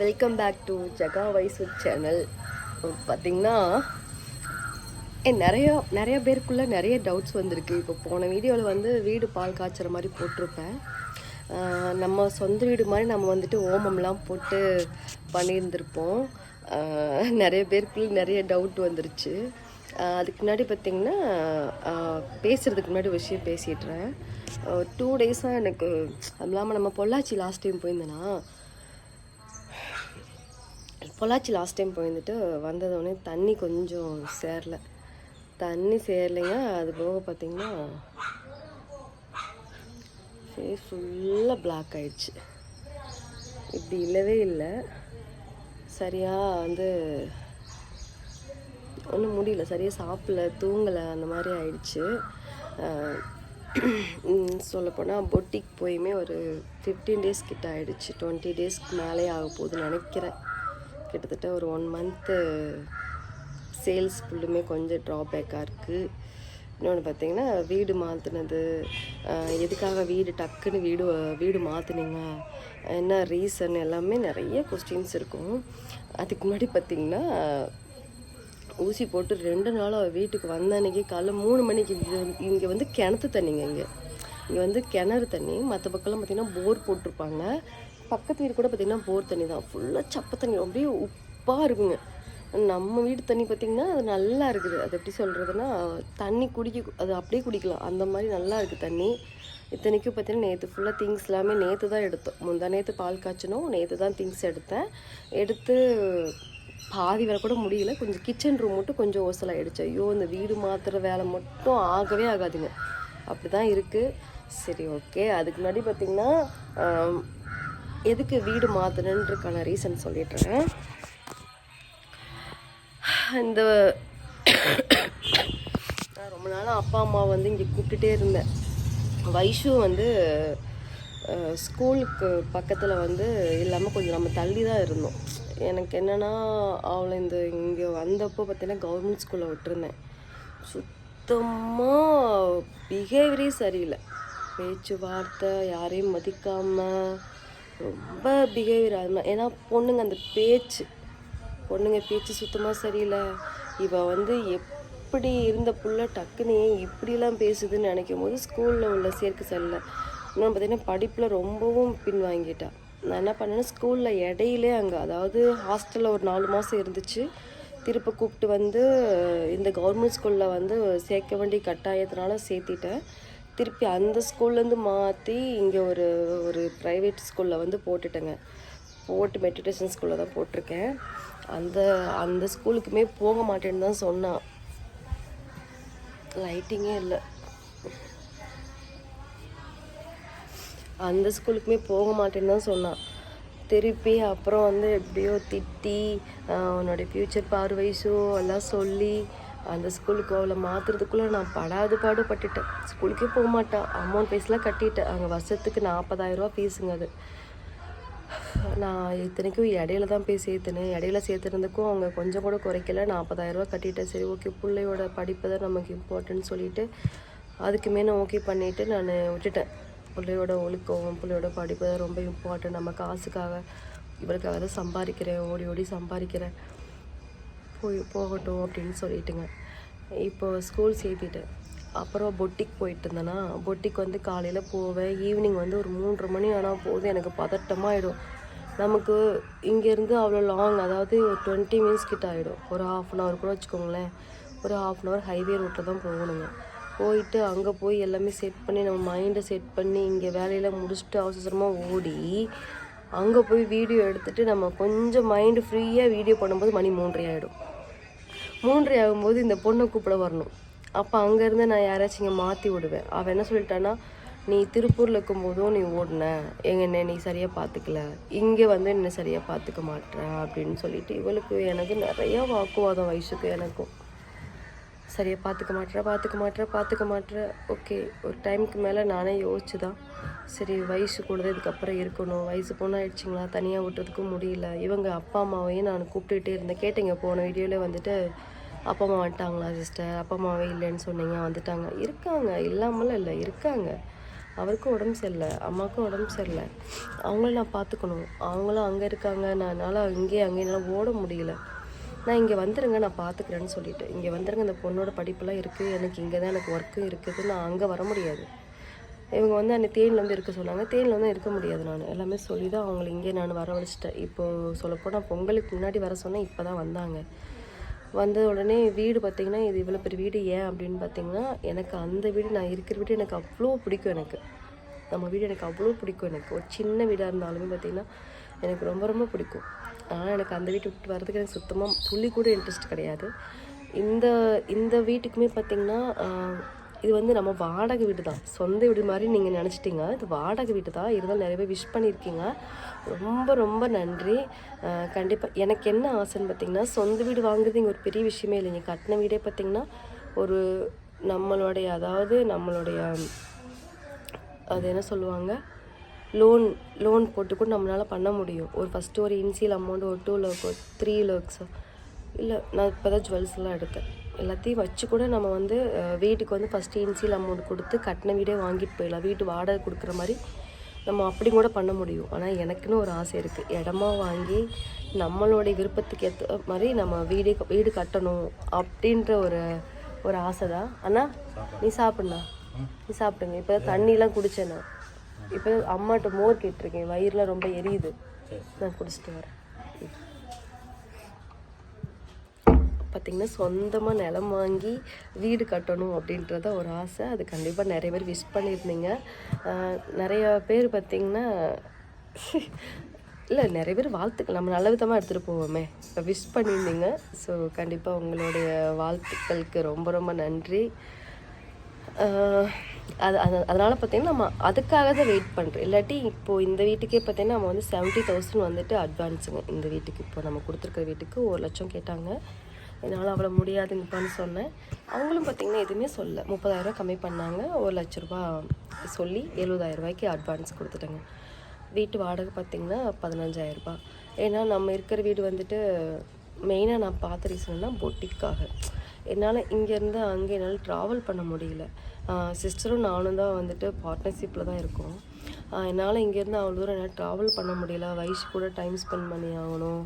Welcome back to Jaga Vaisu channel பார்த்தீங்கன்னா ஏ நிறைய நிறைய பேருக்குள்ள நிறைய டவுட்ஸ் வந்திருக்கு. இப்போ போன வீடியோவில் வந்து வீடு பால் காய்ச்சுற மாதிரி போட்டிருப்பேன். நம்ம சொந்த வீடு மாதிரி நம்ம வந்துட்டு ஓமம்லாம் போட்டு பண்ணியிருந்திருப்போம். நிறைய பேருக்குள்ளே நிறைய டவுட் வந்துருச்சு. அதுக்கு முன்னாடி பார்த்திங்கன்னா பேசுகிறதுக்கு முன்னாடி விஷயம் பேசிடுறேன் டூ டேஸாக எனக்கு அது இல்லாமல் நம்ம பொள்ளாச்சி லாஸ்ட் டைம் போயிருந்தேன்னா பொள்ளாச்சி லாஸ்ட் டைம் போயிருந்துட்டு வந்ததோடனே தண்ணி கொஞ்சம் சேரல. தண்ணி சேரலைங்க. அது போக பார்த்தீங்கன்னா ஃபேஸ் ஃபுல்லாக பிளாக் ஆயிடுச்சு. இப்படி இல்லவே இல்லை. சரியாக வந்து ஒன்றும் முடியல. சரியாக சாப்பிடல தூங்கலை அந்த மாதிரி ஆயிடுச்சு. சொல்லப்போனால் பொட்டிக் போயுமே ஒரு ஃபிஃப்டீன் டேஸ் கிட்ட ஆயிடுச்சு. டுவெண்ட்டி டேஸ்க்கு மேலே ஆக போகுதுன்னு நினைக்கிறேன். கிட்டத்தட்ட ஒரு ஒன் மந்த்து சேல்ஸ் ஃபுல்லுமே கொஞ்சம் ட்ராபேக்காக இருக்குது இன்னொன்று பார்த்தீங்கன்னா வீடு மாற்றினது எதுக்காக வீடு டக்குன்னு வீடு வீடு மாற்றுனீங்க என்ன ரீசன் எல்லாமே நிறைய கொஸ்டின்ஸ் இருக்கும். அதுக்கு முன்னாடி பார்த்திங்கன்னா ஊசி போட்டு ரெண்டு நாளாக வீட்டுக்கு வந்த அன்றைக்கி காலைல மூணு மணிக்கு இங்கே வந்து கிணத்து தண்ணிங்க இங்கே. இங்கே வந்து கிணறு தண்ணி மற்ற பக்கம்லாம் பார்த்திங்கன்னா போர் போட்டிருப்பாங்க. பக்கத்து வீடு கூட பார்த்தீங்கன்னா போர் தண்ணி தான். ஃபுல்லாக சப்ப தண்ணி. அப்படியே உப்பாக இருக்குங்க. நம்ம வீடு தண்ணி பார்த்திங்கன்னா அது நல்லா இருக்குது. அது எப்படி சொல்கிறதுனா தண்ணி குடிக்க அது அப்படியே குடிக்கலாம். அந்த மாதிரி நல்லா இருக்குது தண்ணி. இத்தனைக்கும் பார்த்தீங்கன்னா நேற்று ஃபுல்லாக திங்ஸ் எல்லாமே நேற்று தான் எடுத்தோம். முந்தா நேற்று பால் காய்ச்சணும். நேற்று தான் திங்ஸ் எடுத்தேன். எடுத்து பாதி வேலை கூட முடியல. கொஞ்சம் கிச்சன் ரூம் மட்டும் கொஞ்சம் ஓசலாயிடுச்சு ஐயோ இந்த வீடு மாற்றுற வேலை மட்டும் ஆகவே ஆகாதுங்க. அப்படி தான் இருக்குது சரி ஓகே அதுக்கு முன்னாடி பார்த்திங்கன்னா எதுக்கு வீடு மாற்றணுன்றக்கான ரீசன் சொல்லிடுறேன் இந்த நான் ரொம்ப நாளாக அப்பா அம்மா வந்து இங்கே கூப்பிட்டுட்டே இருந்தேன். வைஷு வந்து ஸ்கூலுக்கு பக்கத்தில் வந்து இல்லாமல் கொஞ்சம் நம்ம தள்ளி தான் இருந்தோம். எனக்கு என்னென்னா அவளை இந்த இங்கே வந்தப்போ பார்த்தீங்கன்னா கவர்மெண்ட் ஸ்கூலில் விட்டுருந்தேன். சுத்தமாக பிஹேவியரே சரியில்லை. பேச்சுவார்த்தை யாரையும் மதிக்காமல் ரொம்ப பிஹேவியர் அது மாதிரி ஏன்னா பொண்ணுங்க அந்த பேச்சு பொண்ணுங்க பேச்சு சுத்தமாக சரியில்லை. இவள் வந்து எப்படி இருந்த புள்ள டக்குன்னு ஏன் இப்படிலாம் பேசுதுன்னு நினைக்கும் போது ஸ்கூலில் உள்ள சேர்க்கை சரியில்லை இன்னொன்று பார்த்தீங்கன்னா படிப்பில் ரொம்பவும் பின்வாங்கிட்டா. நான் என்ன பண்ணேன்னா ஸ்கூலில் இடையிலே அங்கே அதாவது ஹாஸ்டலில் ஒரு நாலு மாதம் இருந்துச்சு. திருப்ப கூப்பிட்டு வந்து இந்த கவர்மெண்ட் ஸ்கூலில் வந்து சேர்க்க வேண்டிய கட்டாயத்தினால சேர்த்திட்டேன். திருப்பி அந்த ஸ்கூல்லேருந்து மாற்றி இங்கே ஒரு ஒரு ப்ரைவேட் ஸ்கூலில் வந்து போட்டுட்டேங்க. போட்டு மெட்ரிகுலேஷன் ஸ்கூலில் தான் போட்டிருக்கேன். அந்த அந்த ஸ்கூலுக்குமே போக மாட்டேன்னு தான் சொன்னான். லைட்டிங்கே இல்லை. அந்த ஸ்கூலுக்குமே போக மாட்டேன்னு தான் சொன்னான். திருப்பி அப்புறம் வந்து எப்படியோ திட்டி உன்னோடைய உன்னோட ஃப்யூச்சர் பார்வைஸும் எல்லாம் சொல்லி அந்த ஸ்கூலுக்கு அவளை மாற்றுறதுக்குள்ளே நான் படாது பாடுபட்டுட்டேன். ஸ்கூலுக்கே போக மாட்டேன் அமௌண்ட் ஃபீஸ்லாம் கட்டிட்டேன். அங்கே வருஷத்துக்கு நாற்பதாயிரரூவா ஃபீஸுங்க அது. நான் இத்தனைக்கும் இடையில தான் போய் சேர்த்துனேன் இடையில சேர்த்துனதுக்கும் அவங்க கொஞ்சம் கூட குறைக்கல. நாற்பதாயிரரூவா கட்டிட்டேன். சரி ஓகே பிள்ளையோட படிப்பு தான் நமக்கு இம்பார்ட்டன்ட் சொல்லிவிட்டு அதுக்குமே நான் ஓகே பண்ணிவிட்டு நான் விட்டுட்டேன். பிள்ளையோட ஒழுக்கம் பிள்ளையோட படிப்பு தான் ரொம்ப இம்பார்ட்டன்ட் நம்ம காசுக்காக இவளுக்காக தான் சம்பாதிக்கிறேன். ஓடி ஓடி சம்பாதிக்கிறேன். போய் போகட்டும் அப்படின்னு சொல்லிட்டுங்க. இப்போ ஸ்கூல் சேர்த்திட்டேன் அப்புறம் பொட்டிக் போயிட்டு இருந்தேன்னா பொட்டிக் வந்து காலையில் போவேன். ஈவினிங் வந்து ஒரு மூன்று மணி ஆனால் போது எனக்கு பதட்டமாயிடும் நமக்கு இங்கேருந்து அவ்வளோ லாங் அதாவது ஒரு டுவெண்ட்டி மினிட்ஸ் கிட்ட ஆகிடும் ஒரு ஹாஃப் அன் ஹவர் கூட வச்சுக்கோங்களேன். ஒரு ஹாஃப் அன் ஹவர் ஹைவே ரோட்டில் தான் போகணுங்க. போயிட்டு அங்கே போய் எல்லாமே செட் பண்ணி நம்ம மைண்டை செட் பண்ணி இங்கே வேலையில் முடிச்சுட்டு அவசரமாக ஓடி அங்கே போய் வீடியோ எடுத்துகிட்டு நம்ம கொஞ்சம் மைண்டு ஃப்ரீயாக வீடியோ பண்ணும்போது மணி மூன்றரை ஆகிடும் மூன்றரை ஆகும்போது இந்த பொண்ணை கூப்பிட வரணும். அப்போ அங்கேருந்து நான் யாராச்சும் இங்கே மாற்றி விடுவேன். அவள் என்ன சொல்லிட்டான்னா நீ திருப்பூரில் இருக்கும்போதும் நீ ஓடின. எங்க என்ன நீ சரியாக பார்த்துக்கல இங்கே வந்து என்ன சரியாக பார்த்துக்க மாட்டேன் அப்படின்னு சொல்லிட்டு இவளுக்கு எனக்கு நிறையா வாக்குவாதம் வயசுக்கு எனக்கும். சரியாக பார்த்துக்க மாட்டேற பார்த்துக்க மாட்டேற பார்த்துக்க மாட்டேற ஓகே ஒரு டைமுக்கு மேலே நானே யோசிச்சு தான் சரி வயசு கூட இதுக்கப்புறம் இருக்கணும். வயசு பொண்ணாயிடுச்சிங்களா? தனியாக விட்டுறதுக்கும் முடியல. இவங்க அப்பா அம்மாவையும் நான் கூப்பிட்டுட்டே இருந்தேன். கேட்டீங்க போன வீடியோவில் வந்துட்டு அப்பா அம்மா வந்துட்டாங்களா சிஸ்டர் அப்பா அம்மாவே இல்லைன்னு சொன்னீங்க வந்துட்டாங்க. இருக்காங்க இல்லாமலாம் இல்லை இருக்காங்க. அவருக்கும் உடம்பு சரியில்லை அம்மாவுக்கும் உடம்பு சரியில்லை. அவங்கள நான் பார்த்துக்கணும். அவங்களும் அங்கே இருக்காங்க. நான் என்னால் இங்கேயே அங்கேயே என்னால் ஓட முடியல. நான் இங்கே வந்துடுங்க நான் பார்த்துக்கிறேன்னு சொல்லிட்டு. இங்கே வந்துருங்க இந்த பொண்ணோட படிப்பெல்லாம் இருக்குது. எனக்கு இங்கே தான் எனக்கு ஒர்க்கும் இருக்குது. நான் அங்கே வர முடியாது. இவங்க வந்து அன்றைக்கி தேனில் வந்து இருக்க சொன்னாங்க. தேனில் வந்து இருக்க முடியாது நான். எல்லாமே சொல்லி தான் அவங்கள இங்கே நான் வரவழைச்சிட்டேன் இப்போது சொல்லப்போனால் பொங்கலுக்கு முன்னாடி வர சொன்னேன் இப்போ தான் வந்தாங்க. வந்த உடனே வீடு பார்த்திங்கன்னா இது இவ்வளோ பெரிய வீடு ஏன் அப்படின்னு பார்த்தீங்கன்னா எனக்கு அந்த வீடு நான் இருக்கிற வீடு எனக்கு அவ்வளோ பிடிக்கும் எனக்கு. நம்ம வீடு எனக்கு அவ்வளோ பிடிக்கும் எனக்கு. ஒரு சின்ன வீடாக இருந்தாலுமே பார்த்திங்கன்னா எனக்கு ரொம்ப ரொம்ப பிடிக்கும். ஆனால் எனக்கு அந்த வீட்டை விட்டு வரதுக்கு எனக்கு சுத்தமாக துள்ளி கூட இன்ட்ரெஸ்ட் கிடையாது. இந்த இந்த வீட்டுக்குமே பார்த்திங்கன்னா இது வந்து நம்ம வாடகை வீடு தான். சொந்த வீடு மாதிரி நீங்கள் நினச்சிட்டீங்க. இது வாடகை வீடு தான். இருந்தாலும் நிறைய பேர் விஷ் பண்ணியிருக்கீங்க. ரொம்ப ரொம்ப நன்றி. கண்டிப்பாக எனக்கு என்ன ஆசைன்னு பார்த்தீங்கன்னா சொந்த வீடு வாங்குறது இங்கே ஒரு பெரிய விஷயமே இல்லைங்க கட்டின வீடே பார்த்தீங்கன்னா ஒரு நம்மளுடைய அதாவது நம்மளுடைய அது என்ன சொல்லுவாங்க? லோன் லோன் போட்டு கூட நம்மளால் பண்ண முடியும். ஒரு ஃபஸ்ட்டு ஒரு இன்சியல் அமௌண்ட் ஒரு டூ லேக் த்ரீ லேக்ஸோ இல்லை நான் இப்போ தான் ஜுவல்ஸ்லாம் எடுத்தேன். எல்லாத்தையும் வச்சு கூட நம்ம வந்து வீட்டுக்கு வந்து ஃபஸ்ட்டு இன்சியல் அமௌண்ட் கொடுத்து கட்டின வீடே வாங்கிட்டு போயிடலாம். வீட்டு வாடகை கொடுக்குற மாதிரி நம்ம அப்படி கூட பண்ண முடியும். ஆனால் எனக்குன்னு ஒரு ஆசை இருக்குது இடமா வாங்கி நம்மளுடைய விருப்பத்துக்கு ஏற்ற மாதிரி நம்ம வீடு வீடு கட்டணும் அப்படின்ற ஒரு ஒரு ஆசை தான். அண்ணா நீ சாப்பிட்ணா நீ சாப்பிடுங்க. இப்போ தண்ணிலாம் குடிச்சேண்ணா. இப்போ அம்மாட்ட மோர் கேட்டிருக்கேன். வயிறுலாம் ரொம்ப எரியுது. நான் குடிச்சிட்டு வரேன். பார்த்திங்கன்னா சொந்தமாக நிலம் வாங்கி வீடு கட்டணும் அப்படின்றத ஒரு ஆசை. அது கண்டிப்பாக நிறைய பேர் விஷ் பண்ணியிருந்தீங்க. நிறைய பேர் பார்த்திங்கன்னா இல்லை நிறைய பேர் வாழ்த்துக்கள். நம்ம நல்ல விதமாக எடுத்துகிட்டு போவோமே. இப்போ விஷ் பண்ணியிருந்தீங்க. ஸோ கண்டிப்பாக உங்களுடைய வாழ்த்துக்களுக்கு ரொம்ப ரொம்ப நன்றி. அது அது அதனால் பார்த்தீங்கன்னா நம்ம அதுக்காக தான் வெயிட் பண்ணுறோம் இல்லாட்டி இப்போது இந்த வீட்டுக்கே பார்த்தீங்கன்னா நம்ம வந்து செவன்ட்டி தௌசண்ட் வந்துட்டு அட்வான்ஸுங்க இந்த வீட்டுக்கு இப்போ நம்ம கொடுத்துருக்க வீட்டுக்கு ஒரு லட்சம் கேட்டாங்க. என்னால் அவ்வளோ முடியாதுங்கப்பான்னு சொன்னேன். அவங்களும் பார்த்தீங்கன்னா எதுவுமே சொல்ல. முப்பதாயிரரூவா கம்மி பண்ணாங்க. ஒரு லட்ச ரூபா சொல்லி எழுபதாயிரம் ரூபாய்க்கு அட்வான்ஸ் கொடுத்துட்டேங்க. வீட்டு வாடகை பார்த்திங்கன்னா பதினஞ்சாயிரரூபா ஏன்னா நம்ம இருக்கிற வீடு வந்துட்டு மெயினாக நான் பார்த்த ரீசன்னா பொட்டிக்காக என்னால் இங்கேருந்து அங்கே என்னால் ட்ராவல் பண்ண முடியல. சிஸ்டரும் நானும் தான் வந்துட்டு பார்ட்னர்ஷிப்பில் தான் இருக்கோம். என்னால் இங்கேருந்து அவ்வளோ தூரம் என்னால் ட்ராவல் பண்ண முடியல. வயசு கூட டைம் ஸ்பெண்ட் பண்ணி ஆகணும்.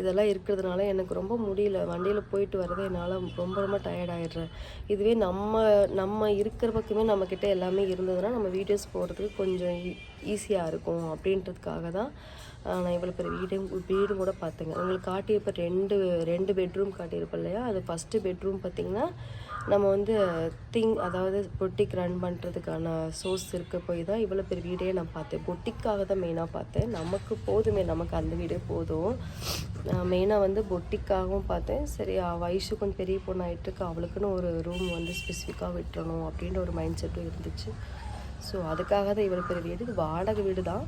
இதெல்லாம் இருக்கிறதுனால எனக்கு ரொம்ப முடியல. வண்டியில் போயிட்டு வரது என்னால் ரொம்ப ரொம்ப டயர்ட் ஆகிடுறேன் இதுவே நம்ம நம்ம இருக்கிற பக்கமே நம்மக்கிட்ட எல்லாமே இருந்ததுன்னா நம்ம வீடியோஸ் போடுறதுக்கு கொஞ்சம் ஈஸியாக இருக்கும் அப்படின்றதுக்காக தான் நான் இவ்வளோ பெரிய வீடும் வீடும் கூட பார்த்தேங்க. உங்களுக்கு காட்டியிருப்ப ரெண்டு ரெண்டு பெட்ரூம் காட்டியிருப்பேன் இல்லையா? அது ஃபஸ்ட்டு பெட்ரூம் பார்த்திங்கன்னா நம்ம வந்து திங் அதாவது பொட்டிக் ரன் பண்ணுறதுக்கான சோர்ஸ் இருக்க போய் தான் இவ்வளோ பெரிய வீடே நான் பார்த்தேன். பொட்டிக்காக தான் மெயினாக பார்த்தேன். நமக்கு போதுமே நமக்கு அந்த வீடே போதும். மெயினாக வந்து பொட்டிக்காகவும் பார்த்தேன். சரி வயசு கொஞ்சம் பெரிய பொண்ணு ஆகிட்டுருக்கு அவளுக்குன்னு ஒரு ரூம் வந்து ஸ்பெசிஃபிக்காக விட்டுறணும் அப்படின்ற ஒரு மைண்ட் செட்டும் இருந்துச்சு. ஸோ அதுக்காக தான் இவ்வளோ பெரிய வீடு. இது வாடகை வீடு தான்.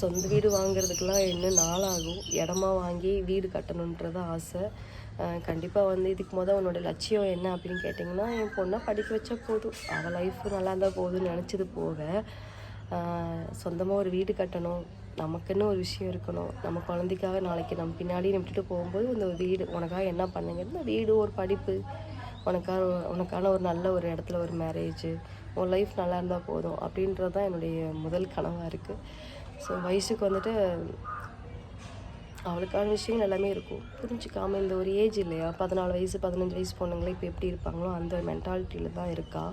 சொந்த வீடு வாங்குறதுக்கெலாம் இன்னும் நாளாகும். இடமா வாங்கி வீடு கட்டணுன்றது ஆசை. கண்டிப்பாக வந்து இதுக்கு மொதல் உன்னோட லட்சியம் என்ன அப்படின்னு கேட்டிங்கன்னா என் பொண்ணை படிக்க வச்சா போதும். அவள் லைஃப்பும் நல்லா இருந்தால் போதும்னு நினச்சது போக சொந்தமாக ஒரு வீடு கட்டணும். நமக்குன்னு ஒரு விஷயம் இருக்கணும். நம்ம குழந்தைக்காக நாளைக்கு நம்ம பின்னாடி நிமிட்டுட்டு போகும்போது இந்த வீடு உனக்காக என்ன பண்ணுங்க? இந்த வீடு ஒரு படிப்பு. உனக்காக உனக்கான ஒரு நல்ல ஒரு இடத்துல ஒரு மேரேஜ் உன் லைஃப் நல்லா இருந்தால் போதும். அப்படின்றது தான் என்னுடைய முதல் கனவாக இருக்குது ஸோ வயசுக்கு வந்துட்டு அவளுக்கான விஷயங்கள் எல்லாமே இருக்கும். புரிஞ்சுக்காமல் இந்த ஒரு ஏஜ் இல்லையா? பதினாலு வயசு பதினஞ்சு வயசு பொண்ணுங்களே இப்போ எப்படி இருப்பாங்களோ அந்த மென்டாலிட்டியில் தான் இருக்கா.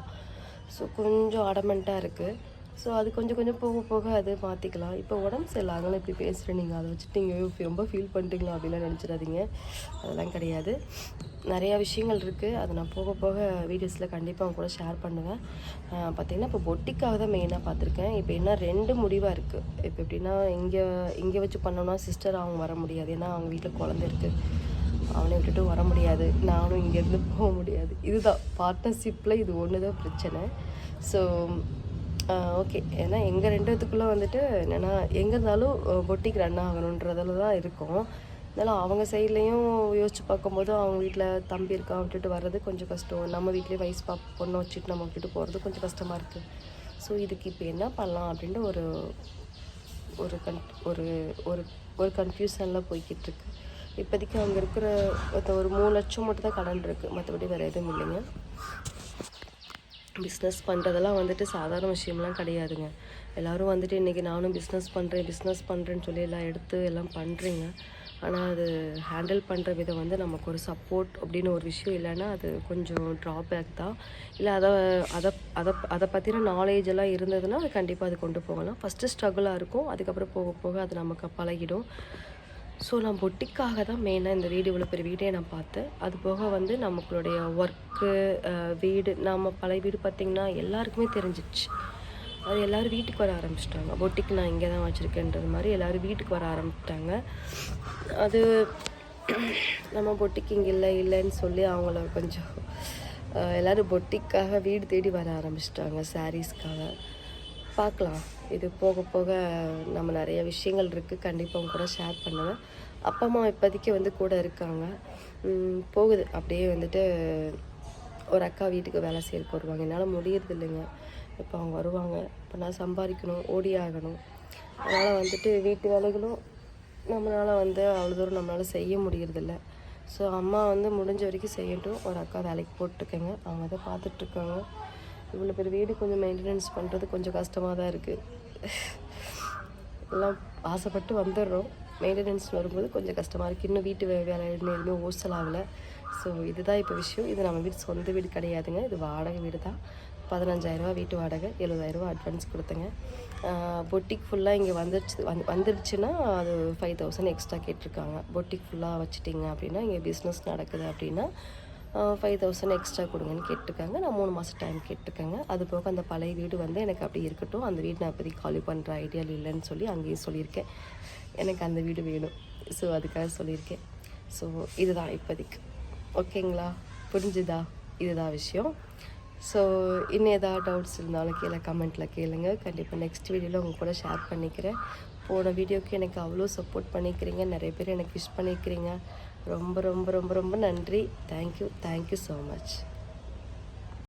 ஸோ கொஞ்சம் அடமெண்ட்டாக இருக்குது ஸோ அது கொஞ்சம் கொஞ்சம் போக போக அது மாற்றிக்கலாம் இப்போ உடம்பு சரியில்லாதனால இப்படி பேசுகிறேன் நீங்கள் அதை வச்சுட்டு நீங்கள் ரொம்ப ஃபீல் பண்ணுறீங்களா அப்படிலாம் நினச்சிடாதீங்க. அதெல்லாம் கிடையாது. நிறையா விஷயங்கள் இருக்குது அதை நான் போக போக வீடியோஸில் கண்டிப்பாக அவங்க கூட ஷேர் பண்ணுவேன். பார்த்திங்கன்னா இப்போ பொட்டிக்காக தான் மெயினாக பார்த்துருக்கேன் இப்போ என்ன ரெண்டு முடிவாக இருக்குது இப்போ எப்படின்னா இங்கே இங்கே வச்சு பண்ணோம்னா சிஸ்டர் அவங்க வர முடியாது. ஏன்னா அவங்க வீட்டில் குழந்தை இருக்குது அவனை விட்டுட்டு வர முடியாது. நானும் இங்கேருந்து போக முடியாது. இதுதான். பார்ட்னர்ஷிப்பில் இது ஒன்று தான் பிரச்சனை. ஸோ ஓகே ஏன்னா எங்கள் ரெண்டுத்துக்குள்ளே வந்துட்டு என்னென்னா எங்கே இருந்தாலும் பொட்டிக்கு ரன் ஆகணுன்றதுல தான் இருக்கும். இருந்தாலும் அவங்க சைட்லேயும் யோசிச்சு பார்க்கும்போது அவங்க வீட்டில் தம்பி இருக்கா விட்டுட்டு வர்றது கொஞ்சம் கஷ்டம். நம்ம வீட்லேயே வயசு பா பொண்ணை வச்சுட்டு நம்ம விட்டுட்டு போகிறது கொஞ்சம் கஷ்டமாக இருக்குது ஸோ இதுக்கு இப்போ என்ன பண்ணலாம் அப்படின்ட்டு ஒரு ஒரு கன் ஒரு ஒரு ஒரு கன்ஃபியூஷனில் போய்கிட்டு இருக்கு. இப்போதைக்கு அங்கே இருக்கிற ஒரு மூணு லட்சம் மட்டும் தான் கடன் இருக்குது மற்றபடி வேறு எதுவும் இல்லைங்க. பிஸ்னஸ் பண்ணுறதெல்லாம் வந்துட்டு சாதாரண விஷயம்லாம் கிடையாதுங்க. எல்லோரும் வந்துட்டு இன்றைக்கி நானும் பிஸ்னஸ் பண்ணுறேன் பிஸ்னஸ் பண்ணுறேன்னு சொல்லி எல்லாம் எடுத்து எல்லாம் பண்ணுறீங்க ஆனால் அது ஹேண்டில் பண்ணுற விதம் வந்து நமக்கு ஒரு சப்போர்ட் அப்படின்னு ஒரு விஷயம் இல்லைன்னா அது கொஞ்சம் ட்ராபேக் தான். இல்லை அதை அதை அதை அதை பற்றின நாலேஜ் எல்லாம் இருந்ததுன்னா அது கண்டிப்பாக அது கொண்டு போகலாம். ஃபஸ்ட்டு ஸ்ட்ரகிளாக இருக்கும் அதுக்கப்புறம் போக போக அது நமக்கு பழகிடும். ஸோ நான் பொட்டிக்காக தான் மெயினாக இந்த வீடு இவ்வளோ பெரிய வீடே நான் பார்த்தேன். அது போக வந்து நமக்குடைய ஒர்க்கு வீடு நம்ம பழைய வீடு பார்த்திங்கன்னா எல்லாருக்குமே தெரிஞ்சிச்சு அது எல்லோரும் வீட்டுக்கு வர ஆரம்பிச்சிட்டாங்க. பொட்டிக்கு நான் இங்கே தான் வச்சுருக்கேன்றது மாதிரி எல்லோரும் வீட்டுக்கு வர ஆரம்பிச்சிட்டாங்க. அது நம்ம பொட்டிக்கு இங்கே இல்லை இல்லைன்னு சொல்லி அவங்கள கொஞ்சம் எல்லோரும் பொட்டிக்காக வீடு தேடி வர ஆரம்பிச்சிட்டாங்க. சாரீஸ்க்காக பார்க்கலாம். இது போக போக நம்ம நிறைய விஷயங்கள் இருக்குது கண்டிப்பாக அவங்க கூட ஷேர் பண்ணுவேன். அப்பா அம்மா இப்போதைக்கு வந்து கூட இருக்காங்க. போகுது. அப்படியே வந்துட்டு ஒரு அக்கா வீட்டுக்கு வேலை செய்யறதுக்கு வருவாங்க என்னால் முடியறது இல்லைங்க. இப்போ அவங்க வருவாங்க. இப்போ நான் சம்பாதிக்கணும் ஓடி ஆகணும். அதனால் வந்துட்டு வீட்டு வேலைகளும் நம்மளால் வந்து அவ்வளோ தூரம் நம்மளால் செய்ய முடியறதில்ல ஸோ அம்மா வந்து முடிஞ்ச வரைக்கும் செய்யட்டும். ஒரு அக்கா வேலைக்கு போட்டுருக்கேங்க. அவங்க தான் பார்த்துட்ருக்காங்க இவ்வளோ பெரிய வீடு கொஞ்சம் மெயின்டெனன்ஸ் பண்ணுறது கொஞ்சம் கஷ்டமாக தான் இருக்குது எல்லாம் ஆசைப்பட்டு வந்துடுறோம். மெயின்டெனன்ஸ் வரும்போது கொஞ்சம் கஷ்டமாக இருக்குது இன்னும் வீட்டு வே- வேலை இன்னும் எதுவுமே ஹோஸ்டல் ஆகலை. ஸோ இதுதான் இப்போ விஷயம். இது நம்ம வீடு சொந்த வீடு கிடையாதுங்க. இது வாடகை வீடு தான். பதினஞ்சாயிரரூவா வீட்டு வாடகை. எழுபதாயிரரூவா அட்வான்ஸ் கொடுத்தங்க. பொட்டிக் ஃபுல்லாக இங்கே வந்துருச்சு. வந் வந்துருச்சுன்னா அது ஃபைவ் தௌசண்ட் எக்ஸ்ட்ரா கேட்டிருக்காங்க. பொட்டிக் ஃபுல்லாக வச்சுட்டிங்க அப்படின்னா இங்கே பிஸ்னஸ் நடக்குது அப்படின்னா ஃபைவ் தௌசண்ட் எக்ஸ்ட்ரா கொடுங்கன்னு கேட்டிருக்காங்க நான் மூணு மாதம் டைம் கேட்டிருக்கேங்க அது போக அந்த பழைய வீடு வந்து எனக்கு அப்படி இருக்கட்டும். அந்த வீடு நான் இப்போதைக்கு காலி பண்ணுற ஐடியா இல்லைன்னு சொல்லி அங்கேயும் சொல்லியிருக்கேன். எனக்கு அந்த வீடு வேணும். ஸோ அதுக்காக சொல்லியிருக்கேன். ஸோ இதுதான் இப்போதைக்கு. ஓகேங்களா புரிஞ்சுதா? இதுதான் விஷயம். ஸோ இன்னும் ஏதாவது டவுட்ஸ் இருந்தாலும் கீழே கமெண்ட்டில் கேளுங்க. கண்டிப்பாக நெக்ஸ்ட் வீடியோவில் உங்கள் கூட ஷேர் பண்ணிக்கிறேன். போன வீடியோக்கு எனக்கு அவ்வளோ சப்போர்ட் பண்ணிக்கிறீங்க. நிறைய பேர் எனக்கு விஷ் பண்ணிக்கிறீங்க. ரொம்ப ரொம்ப ரொம்ப ரொம்ப நன்றி. Thank you thank you so much